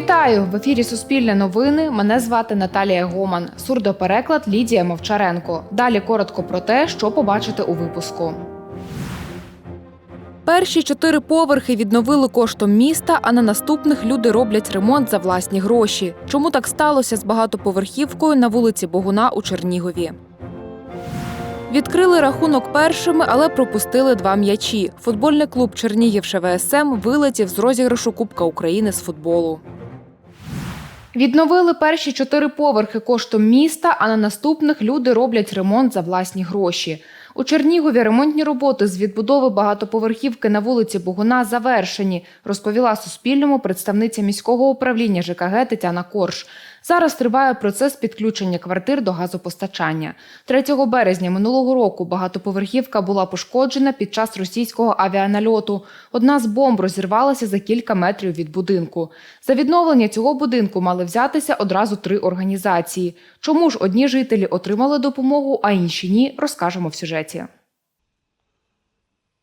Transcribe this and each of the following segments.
Вітаю в ефірі Суспільне новини. Мене звати Наталія Гоман. Сурдопереклад Лідія Мовчаренко. Далі коротко про те, що побачите у випуску. Перші чотири поверхи відновили коштом міста, а на наступних люди роблять ремонт за власні гроші. Чому так сталося з багатоповерхівкою на вулиці Богуна у Чернігові? Відкрили рахунок першими, але пропустили два м'ячі. Футбольний клуб Чернігів ШВСМ вилетів з розіграшу Кубка України з футболу. Відновили перші чотири поверхи коштом міста, а на наступних люди роблять ремонт за власні гроші. У Чернігові ремонтні роботи з відбудови багатоповерхівки на вулиці Богуна завершені, розповіла Суспільному представниця міського управління ЖКГ Тетяна Корж. Зараз триває процес підключення квартир до газопостачання. 3 березня минулого року багатоповерхівка була пошкоджена під час російського авіанальоту. Одна з бомб розірвалася за кілька метрів від будинку. За відновлення цього будинку мали взятися одразу три організації. Чому ж одні жителі отримали допомогу, а інші ні, розкажемо в сюжеті.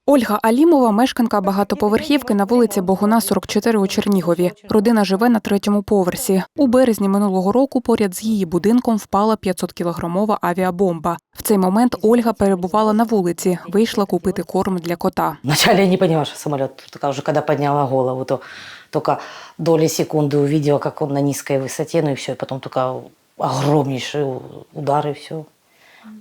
Ольга Алімова, мешканка багатоповерхівки на вулиці Богуна, 44 у Чернігові. Родина живе на третьому поверсі. У березні минулого року поряд з її будинком впала 500-кілограмова авіабомба. В цей момент Ольга перебувала на вулиці, вийшла купити корм для кота. Вначале я не поняла, что самолет. Только уже когда подняла голову, то только доли секунды увидела, как он на низкой высоте, ну и все. И потом только огромнейший удар и все.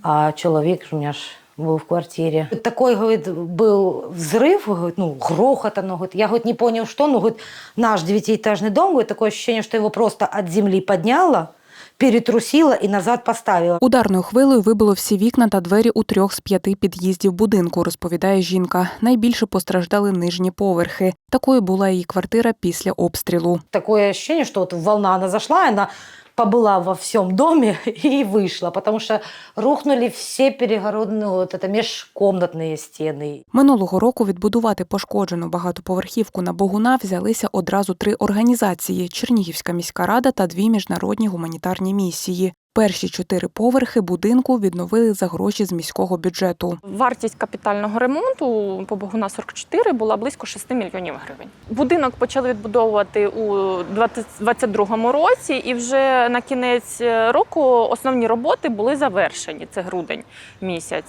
А человек у меня ж был в квартире. Такой, говорит, был взрыв, говорит, ну, грохот оно, говорит. Я, говорит, не понял, что, но, говорит, наш девятиэтажный дом, говорит, такое ощущение, что его просто от земли подняло, перетрусило и назад поставило. Ударною хвилею вибило всі вікна та двері у трьох з п'яти під'їздів будинку, розповідає жінка. Найбільше постраждали нижні поверхи. Такою була її квартира після обстрілу. такое ощущение, что вот волна она зашла, и она побыла во всем доме и вышла, потому что рухнули все перегородные, вот это межкомнатные стены. Минулого року відбудувати пошкоджену багатоповерхівку на Богуна взялися одразу три організації: Чернігівська міська рада та дві міжнародні гуманітарні місії. Перші чотири поверхи будинку відновили за гроші з міського бюджету. Вартість капітального ремонту по Богуна 44 була близько 6 мільйонів гривень. Будинок почали відбудовувати у 2022 році, і вже на кінець року основні роботи були завершені. Це грудень місяць.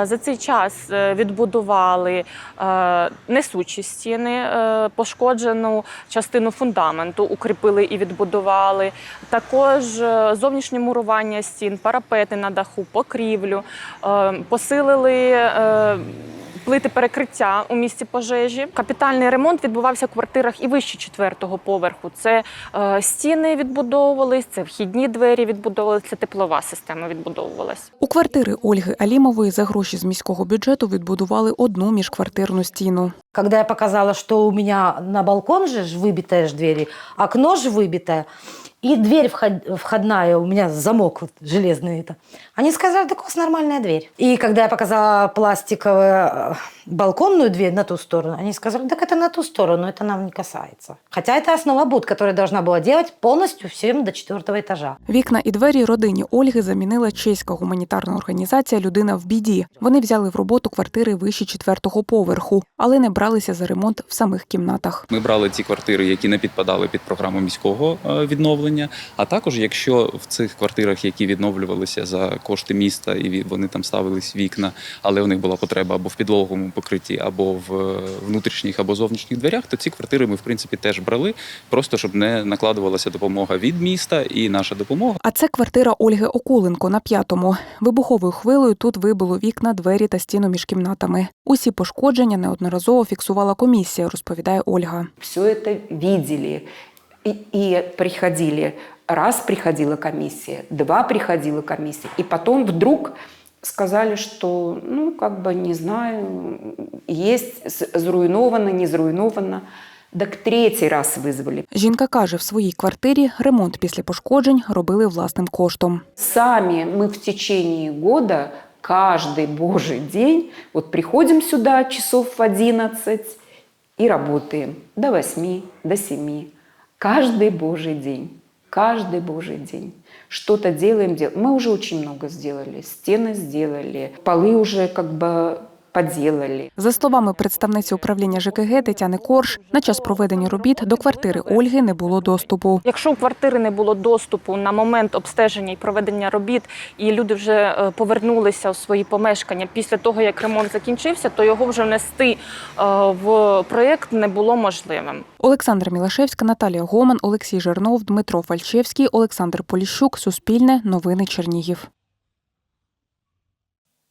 Е, За цей час е, відбудували е, несучі стіни, е, пошкоджену частину фундаменту, укріпили і відбудували. Також е, зовнішнє мурування стін, парапети на даху, покрівлю, е, посилили е, плити перекриття у місці пожежі. Капітальний ремонт відбувався в квартирах і вище четвертого поверху. Це е, стіни відбудовувались, це вхідні двері відбудовувалися, це теплова система відбудовувалась. У квартири Ольги Алімової за гроші з міського бюджету відбудували одну міжквартирну стіну. Когда я показала, что у меня на балкон же ж выбитая ж двери, окно же выбитое, и дверь вход- входная, у меня замок вот железный это. Они сказали, так у вас нормальная дверь. И когда я показала пластиковую э, балконную дверь на ту сторону, они сказали, так это на ту сторону, это нам не касается. Хотя это основа которая должна была делать полностью всем до четвертого этажа. Вікна і двері родині Ольги замінила чеська гуманітарна організація Людина в біді. Вони взяли в роботу квартири вище четвертого поверху, але не бралися за ремонт в самих кімнатах. Ми брали ті квартири, які не підпадали під програму міського е, відновлення. А також, якщо в цих квартирах, які відновлювалися за кошти міста, і вони там ставились вікна, але у них була потреба або в підлоговому покритті, або в е, внутрішніх або зовнішніх дверях, то ці квартири ми в принципі теж брали, просто щоб не накладувалася допомога від міста і наша допомога. А це квартира Ольги Окуленко на п'ятому. Вибуховою хвилею тут вибило вікна, двері та стіну між кімнатами. Усі пошкодження неодноразово фіксувала комісія, розповідає Ольга. все это видели и, и приходили. Раз приходила комиссия, два приходила комиссия, и потом вдруг сказали, что, ну, как бы, не знаю, есть с- зруйновано, не зруйновано. Так третий раз вызвали. Жінка каже, в своїй квартирі ремонт після пошкоджень робили власним коштом. Сами мы в течение года каждый божий день вот приходим сюда часов в 11 и работаем до 8, до 7. Каждый божий день. Каждый божий день. Что-то делаем, делаем. Мы уже очень много сделали. Стены сделали. Полы уже как бы поделали. За словами представниці управління ЖКГ Тетяни Корж, на час проведення робіт до квартири Ольги не було доступу. Якщо у квартири не було доступу на момент обстеження і проведення робіт, і люди вже е, повернулися у свої помешкання після того, як ремонт закінчився, то його вже внести е, в проєкт не було можливим. Олександра Мілашевська, Наталія Гоман, Олексій Жернов, Дмитро Фальчевський, Олександр Поліщук, Суспільне, Новини Чернігів.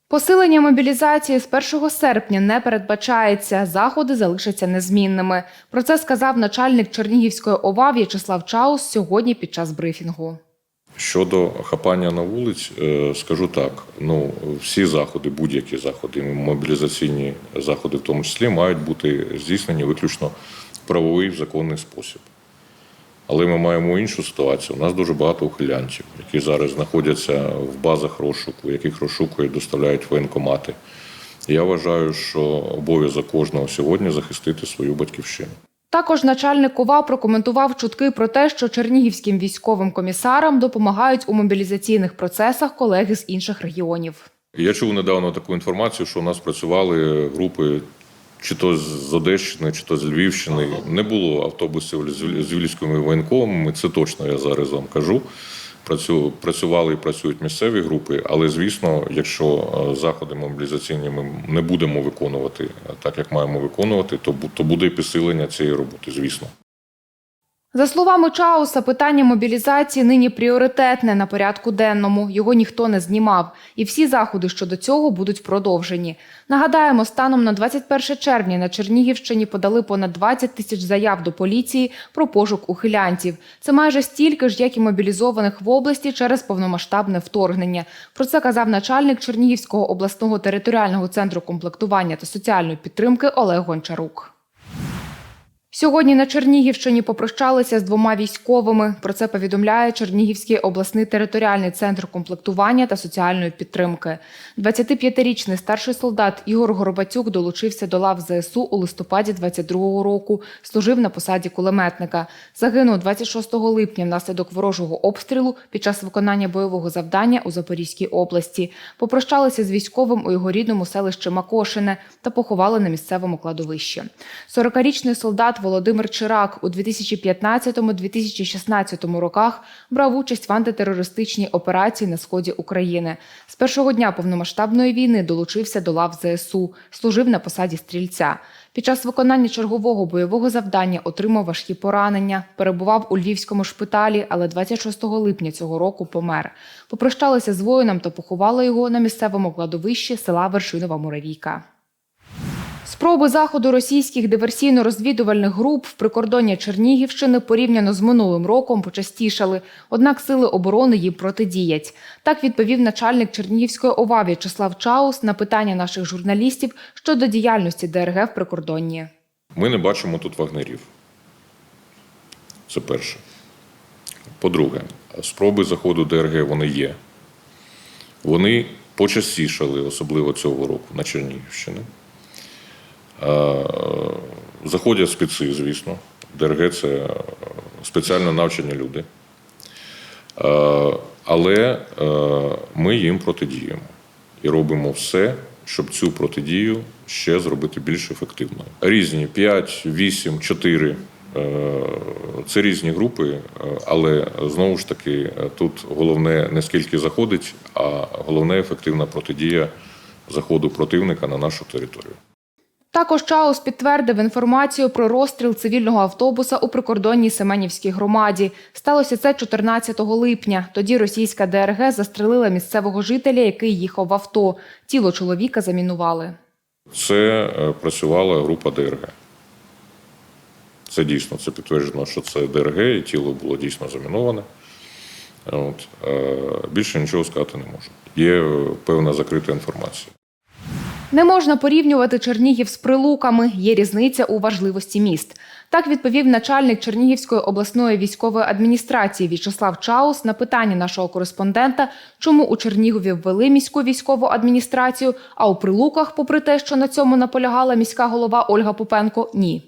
Посилення мобілізації з 1 серпня не передбачається. Заходи залишаться незмінними. Про це сказав начальник Чернігівської ОВА В'ячеслав Чаус сьогодні під час брифінгу. Щодо хапання на вулиць, е, скажу так: ну всі заходи, будь-які заходи, мобілізаційні заходи, в тому числі, мають бути здійснені виключно в правовий в законний спосіб. Але ми маємо іншу ситуацію. У нас дуже багато ухилянців, які зараз знаходяться в базах розшуку, яких розшукують, доставляють воєнкомати. Я вважаю, що обов'язок кожного сьогодні захистити свою батьківщину. Також начальник ОВА прокоментував чутки про те, що чернігівським військовим комісарам допомагають у мобілізаційних процесах колеги з інших регіонів. Я чув недавно таку інформацію, що у нас працювали групи чи то з Одещини, чи то з Львівщини. Не було автобусів з львівськими воєнкомами. Це точно я зараз вам кажу. Працю- Працювали і працюють місцеві групи, але звісно, якщо е, заходи мобілізаційні ми не будемо виконувати е, так, як маємо виконувати, то бу- то буде підсилення цієї роботи, звісно. За словами Чауса, питання мобілізації нині пріоритетне на порядку денному. Його ніхто не знімав, і всі заходи щодо цього будуть продовжені. Нагадаємо, станом на 21 червня на Чернігівщині подали понад 20 тисяч заяв до поліції про пошук ухилянтів. Це майже стільки ж, як і мобілізованих в області через повномасштабне вторгнення. Про це казав начальник Чернігівського обласного територіального центру комплектування та соціальної підтримки Олег Гончарук. Сьогодні на Чернігівщині попрощалися з двома військовими. Про це повідомляє Чернігівський обласний територіальний центр комплектування та соціальної підтримки. 25-річний старший солдат Ігор Горобацюк долучився до лав ЗСУ у листопаді 22-го року. Служив на посаді кулеметника. Загинув 26 липня внаслідок ворожого обстрілу під час виконання бойового завдання у Запорізькій області. Попрощалися з військовим у його рідному селищі Макошине та поховали на місцевому кладовищі. 40-річний солдат Володимир Чирак у 2015-2016 роках брав участь в антитерористичній операції на сході України. З першого дня повномасштабної війни долучився до лав ЗСУ, служив на посаді стрільця. Під час виконання чергового бойового завдання отримав важкі поранення, перебував у львівському шпиталі, але 26 липня цього року помер. Попрощалися з воїном та поховали його на місцевому кладовищі села Вершинова Муравійка. Спроби заходу російських диверсійно-розвідувальних груп в прикордонні Чернігівщини порівняно з минулим роком почастішали, однак сили оборони їм протидіять. Так відповів начальник Чернігівської ОВА В'ячеслав Чаус на питання наших журналістів щодо діяльності ДРГ в прикордонні. Ми не бачимо тут вагнерів. Це перше. По-друге, спроби заходу ДРГ вони є. Вони почастішали, особливо цього року, на Чернігівщину. Е, Заходять спеці, звісно. ДРГ це спеціально навчені люди. Е, Але е, ми їм протидіємо і робимо все, щоб цю протидію ще зробити більш ефективною. Різні 5, 8, 4 е, це різні групи, але знову ж таки тут головне не скільки заходить, а головне ефективна протидія заходу противника на нашу територію. Також Чаус підтвердив інформацію про розстріл цивільного автобуса у прикордонній Семенівській громаді. Сталося це 14 липня. Тоді російська ДРГ застрелила місцевого жителя, який їхав в авто. Тіло чоловіка замінували. Це е, працювала група ДРГ. Це дійсно це підтверджено, що це ДРГ, і тіло було дійсно заміноване. От. е, Більше нічого сказати не можу. Є е, певна закрита інформація. Не можна порівнювати Чернігів з прилуками. Є різниця у важливості міст. Так відповів начальник Чернігівської обласної військової адміністрації В'ячеслав Чаус на питання нашого кореспондента, чому у Чернігові ввели міську військову адміністрацію, а у прилуках, попри те, що на цьому наполягала міська голова Ольга Попенко, ні.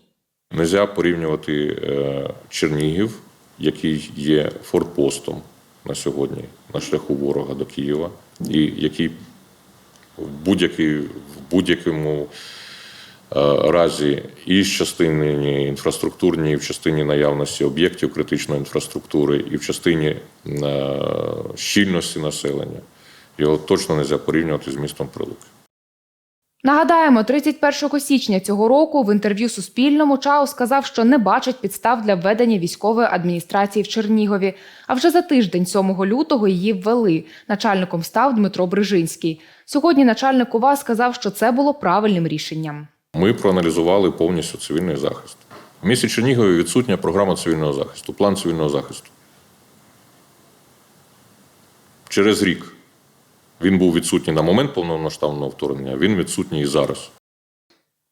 Нельзя порівнювати е, Чернігів, який є форпостом на сьогодні на шляху ворога до Києва, і який будь-який, в будь-якому е, разі і в частині інфраструктурній, і в частині наявності об'єктів критичної інфраструктури, і в частині е, щільності населення. Його точно не можна порівнювати з містом Прилуки. Нагадаємо, 31 січня цього року в інтерв'ю Суспільному Чао сказав, що не бачить підстав для введення військової адміністрації в Чернігові. А вже за тиждень, 7 лютого, її ввели. Начальником став Дмитро Брижинський. Сьогодні начальник УВА сказав, що це було правильним рішенням. Ми проаналізували повністю цивільний захист. В місті Чернігові відсутня програма цивільного захисту, план цивільного захисту. Через рік він був відсутній на момент повномасштабного вторгнення, він відсутній і зараз.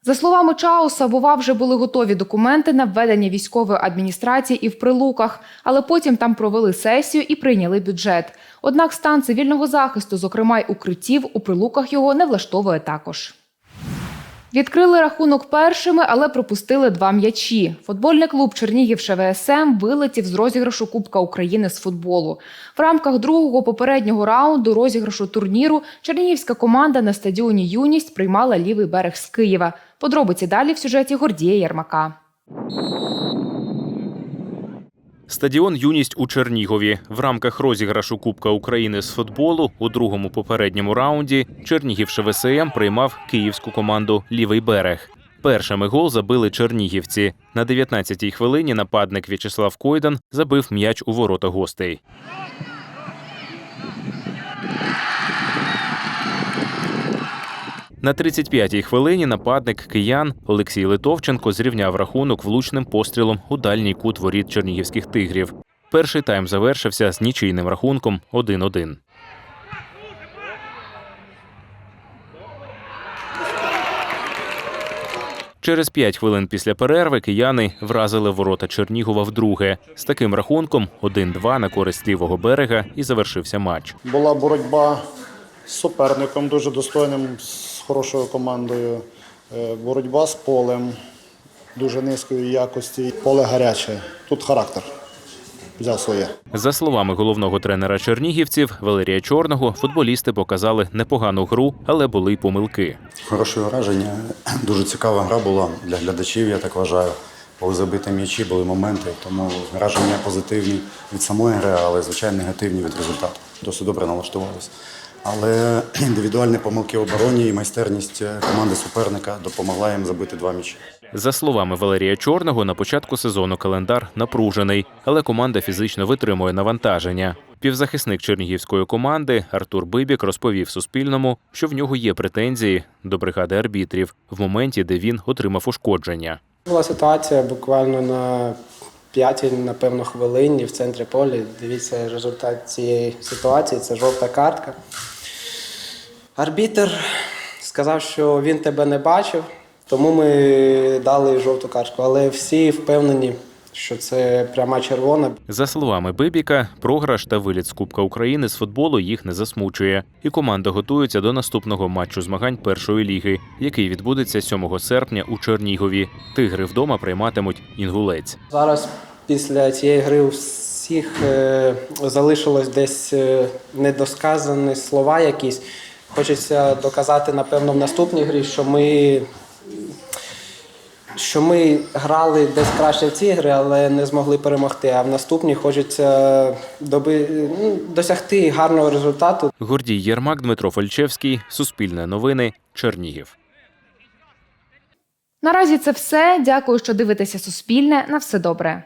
За словами Чауса, в УВА вже були готові документи на введення військової адміністрації і в прилуках, але потім там провели сесію і прийняли бюджет. Однак стан цивільного захисту, зокрема й укриттів, у прилуках його не влаштовує також. Відкрили рахунок першими, але пропустили два м'ячі. Футбольний клуб Чернігів ШВСМ вилетів з розіграшу Кубка України з футболу. В рамках другого попереднього раунду розіграшу турніру чернігівська команда на стадіоні Юність приймала лівий берег з Києва. Подробиці далі в сюжеті Гордія Ярмака. Стадіон Юність у Чернігові в рамках розіграшу Кубка України з футболу у другому попередньому раунді Чернігів ШВСМ приймав київську команду Лівий берег. Першими гол забили чернігівці. На 19-й хвилині нападник В'ячеслав Койдан забив м'яч у ворота гостей. На 35-й хвилині нападник киян Олексій Литовченко зрівняв рахунок влучним пострілом у дальній кут воріт чернігівських тигрів. Перший тайм завершився з нічийним рахунком 1-1. Через п'ять хвилин після перерви кияни вразили ворота Чернігова вдруге. З таким рахунком 1-2 на користь лівого берега і завершився матч. Була боротьба з суперником дуже достойним, хорошою командою. Е, Боротьба з полем дуже низької якості. Поле гаряче. Тут характер взяв своє. За словами головного тренера чернігівців Валерія Чорного, футболісти показали непогану гру, але були й помилки. Хороше враження. Дуже цікава гра була для глядачів, я так вважаю. Були забиті м'ячі, були моменти, тому враження позитивні від самої гри, але звичайно негативні від результату. Досить добре налаштувалися. Але індивідуальні помилки в обороні і майстерність команди суперника допомогла їм забити два м'ячі. За словами Валерія Чорного, на початку сезону календар напружений, але команда фізично витримує навантаження. Півзахисник чернігівської команди Артур Бибік розповів Суспільному, що в нього є претензії до бригади арбітрів в моменті, де він отримав ушкодження. Була ситуація буквально на п'ятій, напевно, хвилині в центрі поля. Дивіться результат цієї ситуації це жовта картка. Арбітер сказав, що він тебе не бачив, тому ми дали жовту картку. Але всі впевнені, що це пряма червона. За словами Бибіка, програш та виліт з Кубка України з футболу їх не засмучує, і команда готується до наступного матчу змагань першої ліги, який відбудеться 7 серпня у Чернігові. Тигри вдома прийматимуть інгулець. Зараз після цієї гри у всіх е, залишилось десь е, недосказані слова якісь. Хочеться доказати, напевно, в наступній грі, що ми, що ми грали десь краще в ці ігри, але не змогли перемогти. А в наступній хочеться доби, ну, досягти гарного результату. Гордій Єрмак, Дмитро Фальчевський, Суспільне новини, Чернігів. Наразі це все. Дякую, що дивитеся Суспільне. На все добре.